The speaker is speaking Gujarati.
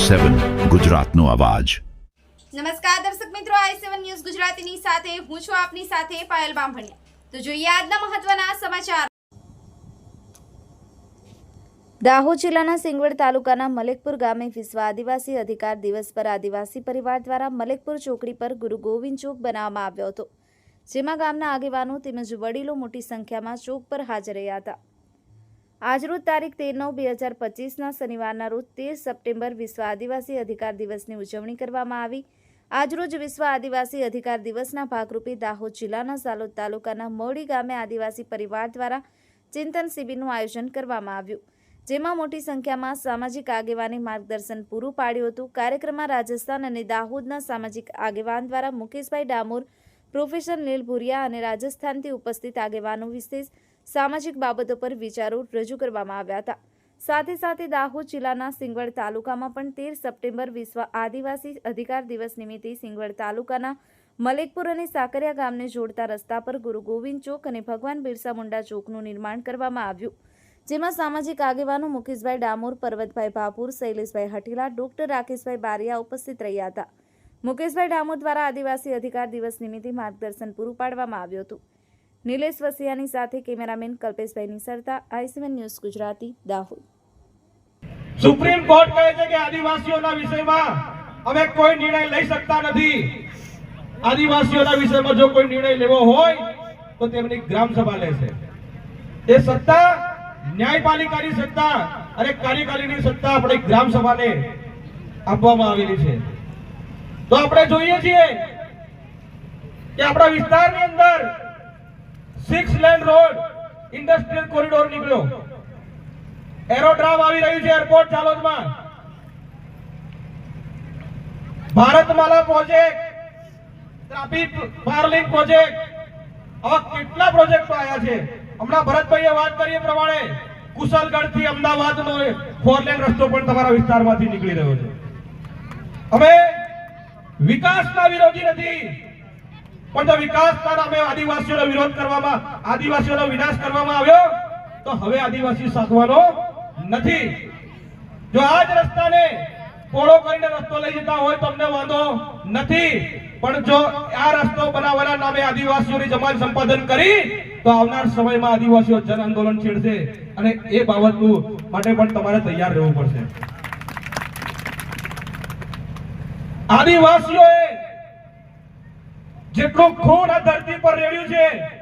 સેવન ગુજરાતનો અવાજ. નમસ્કાર દર્શક મિત્રો આઈ સેવન ન્યૂઝ ગુજરાતીની સાથે હું છું આપની સાથે પાયલ બામભણિયા. તો જોઈએ આજના મહત્વના સમાચાર. દાહોદ જિલ્લાના સિંગવડ તાલુકાના મલેકપુર ગામે વિશ્વ આદિવાસી અધિકાર દિવસ પર આદિવાસી પરિવાર દ્વારા મલેકપુર ચોકડી પર ગુરુ ગોવિંદ ચોક બનાવવામાં આવ્યો હતો જેમાં ગામના આગેવાનો તેમજ વડીલો મોટી સંખ્યામાં ચોક પર હાજર રહ્યા હતા. આજરોજ તારીખ તેર નવ બે હજાર પચીસના શનિવારના રોજ તેર સપ્ટેમ્બર વિશ્વ આદિવાસી અધિકાર દિવસની ઉજવણી કરવામાં આવી. આજરોજ વિશ્વ આદિવાસી અધિકાર દિવસના ભાગરૂપે દાહોદ જિલ્લાના સાલોદ તાલુકાના મોડી ગામે આદિવાસી પરિવાર દ્વારા ચિંતન શિબિરનું આયોજન કરવામાં આવ્યું. જેમાં મોટી સંખ્યામાં સામાજિક આગેવાને માર્ગદર્શન પૂરું પાડ્યું હતું. કાર્યક્રમમાં રાજસ્થાન અને દાહોદના સામાજિક આગેવાન દ્વારા મુકેશભાઈ ડામોર, પ્રોફેસર નીલ ભુરિયા અને રાજસ્થાનથી ઉપસ્થિત આગેવાનો વિશેષ સામાજિક બાબતો પર વિચારો રજૂ કરવામાં આવ્યા હતા. સાથે સાથે દાહોદ જિલ્લાના સિંગવડ તાલુકામાં પણ તેર સપ્ટેમ્બર વિશ્વ આદિવાસી અધિકાર દિવસ નિમિત્તે સિંગવડ તાલુકાના મલેકપુર અને સાકરિયા ગામને જોડતા રસ્તા પર ગુરુ ગોવિંદ ચોક અને ભગવાન બિરસા મુંડા ચોકનું નિર્માણ કરવામાં આવ્યું. જેમાં સામાજિક આગેવાનો મુકેશભાઈ ડામોર, પર્વતભાઈ ભાપુર, શૈલેષભાઈ હટીલા, ડોક્ટર રાકેશભાઈ બારિયા ઉપસ્થિત રહ્યા હતા. મુકેશભાઈ ડામોર દ્વારા આદિવાસી અધિકાર દિવસ નિમિત્તે માર્ગદર્શન પૂરું પાડવામાં આવ્યું હતું. નિલેશ વસિયાની સાથે cameraman Kalpeshbhai Nisarta I C one news Gujarati, Dahod. Supreme court કહે છે કે આદિવાસીઓના વિષયમાં અમે કોઈ નિર્ણય લઈ શકતા નથી. આદિવાસીઓના વિષયમાં જો કોઈ નિર્ણય લેવો હોય, તો તેમની ગ્રામ સભા લેશે. એ સત્તા ન્યાયપાલિકાની સત્તા અને કાર્યકારીની સત્તા આપણે ગ્રામ સભાને આપવામાં આવેલી છે. તો આપણે જોઈએ છીએ કે આપણા વિસ્તારની અંદર six lane road industrial corridor નીકળ્યો. એરોડ્રામ આવી રહ્યું છે airport ચાલોદમાં Bharatmala project traffic parking project આવા કેટલા પ્રોજેક્ટો આવ્યા છે? હમણાં ભરતભાઈએ વાત કરી એ પ્રમાણે કુશલગઢથી અમદાવાદનો ફોર લેન રસ્તો પણ તમારા વિસ્તારમાંથી નીકળી રહ્યો છે. અમે વિકાસના વિરોધી નથી. પણ જો વિકાસના નામે આદિવાસીઓનો વિરોધ કરવામાં, આદિવાસીઓનો વિનાશ કરવામાં આવ્યો, તો હવે આદિવાસી સાધવાનો નથી. જો આ જ રસ્તાને પોળો કરીને રસ્તો લઈ જતા હોય, તો અમને વાંધો નથી. પણ જો આ રસ્તો બનાવવાના નામે આદિવાસીઓની જમાન સંપાદન કરી, તો આવનાર સમયમાં આદિવાસીઓ જન આંદોલન છેડશે અને એ બાબતનું માટે પણ તમારે તૈયાર રહેવું પડશે. આદિવાસીઓએ જેટલું ખૂન આ ધરતી પર રેડ્યું છે